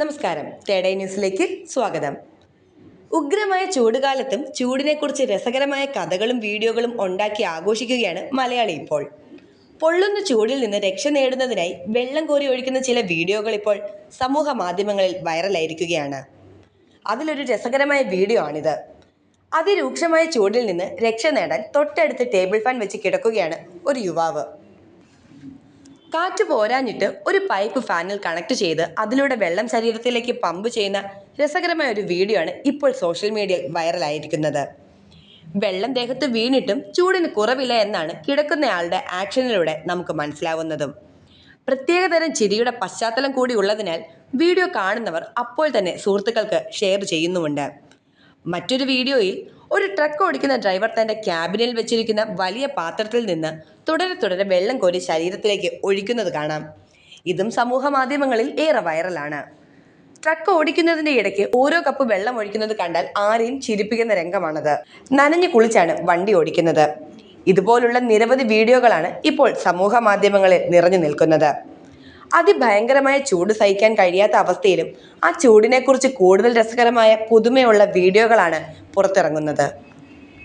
നമസ്കാരം. തേടൈ ന്യൂസിലേക്ക് സ്വാഗതം. ഉഗ്രമായ ചൂടുകാലത്തും ചൂടിനെക്കുറിച്ച് രസകരമായ കഥകളും വീഡിയോകളും ഉണ്ടാക്കി ആഘോഷിക്കുകയാണ് മലയാളി ഇപ്പോൾ. പൊള്ളുന്ന ചൂടിൽ നിന്ന് രക്ഷ നേടുന്നതിനായി വെള്ളം കോരി ഒഴിക്കുന്ന ചില വീഡിയോകൾ ഇപ്പോൾ സമൂഹ മാധ്യമങ്ങളിൽ വൈറലായിരിക്കുകയാണ്. അതിലൊരു രസകരമായ വീഡിയോ ആണിത്. അതിരൂക്ഷമായ ചൂടിൽ നിന്ന് രക്ഷ നേടാൻ തൊട്ടടുത്ത് ടേബിൾ ഫാൻ വെച്ച് കിടക്കുകയാണ് ഒരു യുവാവ്. കാറ്റ് പോരാഞ്ഞിട്ട് ഒരു പൈപ്പ് ഫാനിൽ കണക്ട് ചെയ്ത് അതിലൂടെ വെള്ളം ശരീരത്തിലേക്ക് പമ്പ് ചെയ്യുന്ന രസകരമായ ഒരു വീഡിയോ ആണ് ഇപ്പോൾ സോഷ്യൽ മീഡിയയിൽ വൈറലായിരിക്കുന്നത് വെള്ളം ദേഹത്ത് വീണിട്ടും ചൂടിന് കുറവില്ല എന്നാണ് കിടക്കുന്നയാളുടെ ആക്ഷനിലൂടെ നമുക്ക് മനസ്സിലാവുന്നതും. പ്രത്യേകതരം ചിരിയുടെ പശ്ചാത്തലം കൂടി ഉള്ളതിനാൽ വീഡിയോ കാണുന്നവർ അപ്പോൾ തന്നെ സുഹൃത്തുക്കൾക്ക് ഷെയർ ചെയ്യുന്നുമുണ്ട്. മറ്റൊരു വീഡിയോയിൽ ഒരു ട്രക്ക് ഓടിക്കുന്ന ഡ്രൈവർ തന്റെ ക്യാബിനിൽ വെച്ചിരിക്കുന്ന വലിയ പാത്രത്തിൽ നിന്ന് തുടരെ തുടരെ വെള്ളം കോരി ശരീരത്തിലേക്ക് ഒഴിക്കുന്നത് കാണാം. ഇതും സമൂഹ മാധ്യമങ്ങളിൽ ഏറെ വൈറലാണ് ട്രക്ക് ഓടിക്കുന്നതിന്റെ ഇടയ്ക്ക് ഓരോ കപ്പ് വെള്ളം ഒഴിക്കുന്നത് കണ്ടാൽ ആരെയും ചിരിപ്പിക്കുന്ന രംഗമാണത്. നനഞ്ഞു കുളിച്ചാണ് വണ്ടി ഓടിക്കുന്നത്. ഇതുപോലുള്ള നിരവധി വീഡിയോകളാണ് ഇപ്പോൾ സമൂഹ മാധ്യമങ്ങളിൽ നിറഞ്ഞു നിൽക്കുന്നത്. അതിഭയങ്കരമായ ചൂട് സഹിക്കാൻ കഴിയാത്ത അവസ്ഥയിലും ആ ചൂടിനെക്കുറിച്ച് കൂടുതൽ രസകരമായ പുതുമയുള്ള വീഡിയോകളാണ് പുറത്തിറങ്ങുന്നത്.